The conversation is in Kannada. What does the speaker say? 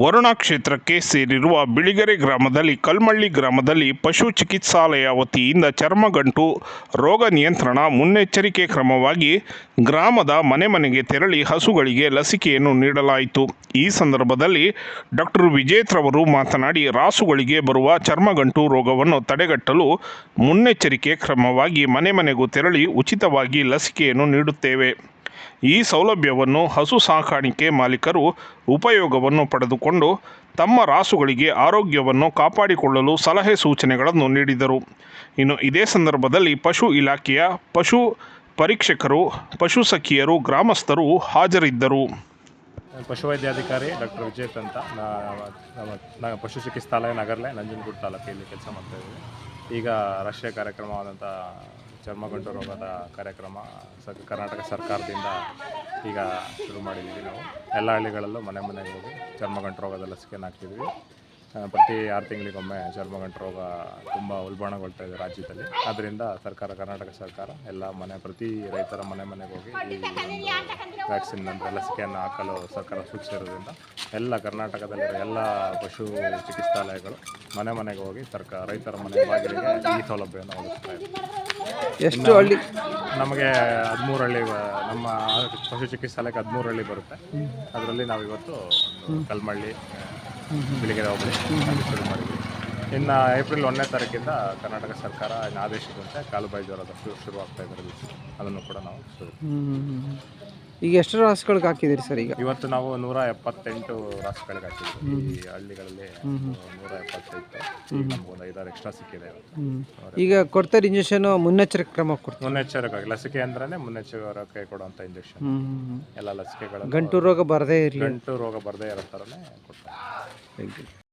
ವರುಣಾ ಕ್ಷೇತ್ರಕ್ಕೆ ಸೇರಿರುವ ಬಿಳಿಗೆರೆ ಗ್ರಾಮದಲ್ಲಿ ಕಲ್ಮಳ್ಳಿ ಗ್ರಾಮದಲ್ಲಿ ಪಶು ಚಿಕಿತ್ಸಾಲಯ ವತಿಯಿಂದ ಚರ್ಮಗಂಟು ರೋಗ ನಿಯಂತ್ರಣ ಮುನ್ನೆಚ್ಚರಿಕೆ ಕ್ರಮವಾಗಿ ಗ್ರಾಮದ ಮನೆ ಮನೆಗೆ ತೆರಳಿ ಹಸುಗಳಿಗೆ ಲಸಿಕೆಯನ್ನು ನೀಡಲಾಯಿತು. ಈ ಸಂದರ್ಭದಲ್ಲಿ ಡಾಕ್ಟರ್ ವಿಜೇತ್ರವರು ಮಾತನಾಡಿ, ರಾಸುಗಳಿಗೆ ಬರುವ ಚರ್ಮಗಂಟು ರೋಗವನ್ನು ತಡೆಗಟ್ಟಲು ಮುನ್ನೆಚ್ಚರಿಕೆ ಕ್ರಮವಾಗಿ ಮನೆ ಮನೆಗೂ ತೆರಳಿ ಉಚಿತವಾಗಿ ಲಸಿಕೆಯನ್ನು ನೀಡುತ್ತೇವೆ. ಈ ಸೌಲಭ್ಯವನ್ನು ಹಸು ಸಾಕಾಣಿಕೆ ಮಾಲೀಕರು ಉಪಯೋಗವನ್ನು ಪಡೆದುಕೊಂಡು ತಮ್ಮ ರಾಸುಗಳಿಗೆ ಆರೋಗ್ಯವನ್ನು ಕಾಪಾಡಿಕೊಳ್ಳಲು ಸಲಹೆ ಸೂಚನೆಗಳನ್ನು ನೀಡಿದರು. ಇನ್ನು ಇದೇ ಸಂದರ್ಭದಲ್ಲಿ ಪಶು ಇಲಾಖೆಯ ಪಶು ಪರೀಕ್ಷಕರು, ಪಶು ಸಖಿಯರು, ಗ್ರಾಮಸ್ಥರು ಹಾಜರಿದ್ದರು. ಪಶುವೈದ್ಯಾಧಿಕಾರಿ ಡಾಕ್ಟರ್ ವಿಜೇತ್ ಅಂತ ನ ಪಶು ಚಿಕಿತ್ಸಾಲಯ ನಗರಲೆ ನಂಜನಗೂಡು ತಾಲೂಕಿನಲ್ಲಿ ಕೆಲಸ ಮಾಡ್ತಾ ಇದ್ದೀವಿ. ಈಗ ರಾಷ್ಟ್ರೀಯ ಕಾರ್ಯಕ್ರಮವಾದಂಥ ಚರ್ಮಗಂಟು ರೋಗದ ಕಾರ್ಯಕ್ರಮ ಸ ಕರ್ನಾಟಕ ಸರ್ಕಾರದಿಂದ ಈಗ ಶುರು ಮಾಡಿದ್ದೀವಿ ನಾವು. ಎಲ್ಲ ಹಳ್ಳಿಗಳಲ್ಲೂ ಮನೆ ಮನೆಗೆ ಹೋಗಿ ಚರ್ಮಗಂಟು ರೋಗದ ಲಸಿಕೆಯನ್ನು ಹಾಕ್ತಿದ್ವಿ. ಪ್ರತಿ ಆರು ತಿಂಗಳಿಗೊಮ್ಮೆ ಚರ್ಮಗಂಟು ರೋಗ ತುಂಬ ಉಲ್ಬಣಗೊಳ್ತಾ ಇದೆ ರಾಜ್ಯದಲ್ಲಿ. ಆದ್ದರಿಂದ ಸರ್ಕಾರ, ಕರ್ನಾಟಕ ಸರ್ಕಾರ ಎಲ್ಲ ಮನೆ, ಪ್ರತಿ ರೈತರ ಮನೆ ಮನೆಗೆ ಹೋಗಿ ಈ ಒಂದು ವ್ಯಾಕ್ಸಿನ್ ಅಂದರೆ ಲಸಿಕೆಯನ್ನು ಹಾಕಲು ಸರ್ಕಾರ ಸೂಚಿಸಿರೋದ್ರಿಂದ ಎಲ್ಲ ಕರ್ನಾಟಕದಲ್ಲಿರೋ ಎಲ್ಲ ಪಶು ಚಿಕಿತ್ಸಾಲಯಗಳು ಮನೆ ಮನೆಗೆ ಹೋಗಿ ಸರ್ಕಾರ ರೈತರ ಮನೆ ಬಾಗಿಲಿಗೆ ಈ ಸೌಲಭ್ಯವನ್ನು ಒದಗಿಸ್ತಾ ಇದೆ ಎಷ್ಟು ಹಳ್ಳಿ? ನಮಗೆ ಹದಿಮೂರು ಹಳ್ಳಿ ನಮ್ಮ ಪಶು ಚಿಕಿತ್ಸಾಲಯಕ್ಕೆ ಹದಿಮೂರು ಹಳ್ಳಿ ಬರುತ್ತೆ. ಅದರಲ್ಲಿ ನಾವು ಇವತ್ತು ಕಲ್ಮಳ್ಳಿ ಬಿಳಿಗೆರೆ ಹೋಬಳಿ ಶುರು ಮಾಡಿದ್ವಿ. ಇನ್ನು ಏಪ್ರಿಲ್ ಒಂದನೇ ತಾರೀಕಿಂದ ಕರ್ನಾಟಕ ಸರ್ಕಾರ ಇನ್ನು ಆದೇಶದಂತೆ ಕಾಲುಬಾಯಿ ಜ್ವರದ ಶುರು ಆಗ್ತಾ ಇದ್ದಾರೆ. ಅದನ್ನು ಕೂಡ ನಾವು ಶುರು ಈಗ ಎಷ್ಟು ರಾಸುಗಳಿಗೆ ಹಾಕಿದಿರಿ ಸರ್ ಈಗ? ಇವತ್ತು ನಾವು ನೂರ ಎಪ್ಪತ್ತೆಂಟು ರಾಸುಗಳಿಗೆ ಹಾಕಿದ್ವಿ ಈ ಹಳ್ಳಿಗಳಲ್ಲಿ ನೂರ ಎಪ್ಪತ್ತೈದು ಐದಾರು ಎಕ್ಸ್ಟ್ರಾ ಸಿಕ್ಕಿದೆ ಇವತ್ತು. ಈಗ ಕೊಡ್ತಾರೆ ಇಂಜೆಕ್ಷನ್ ಮುನ್ನೆಚ್ಚರಿಕೆ ಕ್ರಮ ಕೊಡ್ತಾರೆ? ಮುನ್ನೆಚ್ಚರಿಕೆ ಲಸಿಕೆ ಅಂದ್ರೆ ಮುನ್ನೆಚ್ಚರಿಕೆ ಕೊಡುವಂತ ಇಂಜೆಕ್ಷನ್. ಎಲ್ಲ ಲಸಿಕೆಗಳು ಗಂಟು ರೋಗ ಬರದೇ ಇರಲಿ ಗಂಟು ರೋಗ ಬರದೇ ಇರೋ ಥರನೇ ಕೊಡ್ತಾರೆ.